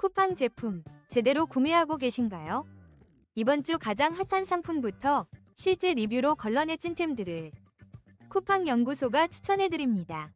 쿠팡 제품 제대로 구매하고 계신가요? 이번 주 가장 핫한 상품부터 실제 리뷰로 걸러내 찐템들을 쿠팡 연구소가 추천해드립니다.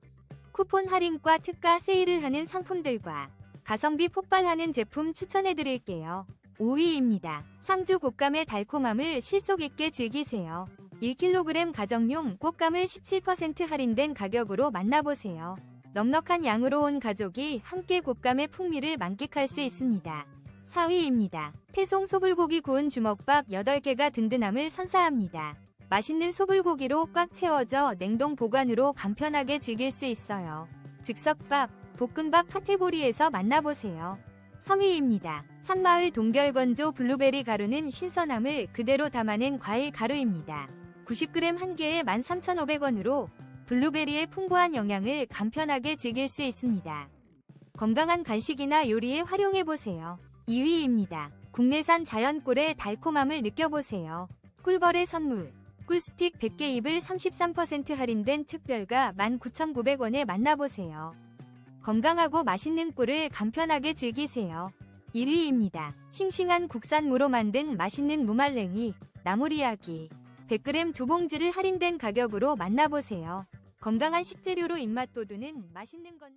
쿠폰 할인과 특가 세일을 하는 상품들과 가성비 폭발하는 제품 추천해드릴게요. 5위입니다. 상주 곶감의 달콤함을 실속 있게 즐기세요. 1kg 가정용 곶감을 17% 할인된 가격으로 만나보세요. 넉넉한 양으로 온 가족이 함께 곶감의 풍미를 만끽할 수 있습니다. 4위입니다. 태송 소불고기 구운 주먹밥 8개가 든든함을 선사합니다. 맛있는 소불고기로 꽉 채워져 냉동 보관으로 간편하게 즐길 수 있어요. 즉석밥, 볶음밥 카테고리에서 만나보세요. 3위입니다. 산마을 동결건조 블루베리 가루는 신선함을 그대로 담아낸 과일 가루입니다. 90g 한 개에 13,500원으로 블루베리의 풍부한 영양을 간편하게 즐길 수 있습니다. 건강한 간식이나 요리에 활용해보세요. 2위입니다. 국내산 자연 꿀의 달콤함을 느껴보세요. 꿀벌의 선물. 꿀스틱 100개 입을 33% 할인된 특별가 19,900원에 만나보세요. 건강하고 맛있는 꿀을 간편하게 즐기세요. 1위입니다. 싱싱한 국산무로 만든 맛있는 무말랭이, 나물이야기. 100g 두 봉지를 할인된 가격으로 만나보세요. 건강한 식재료로 입맛 돋우는 맛있는 건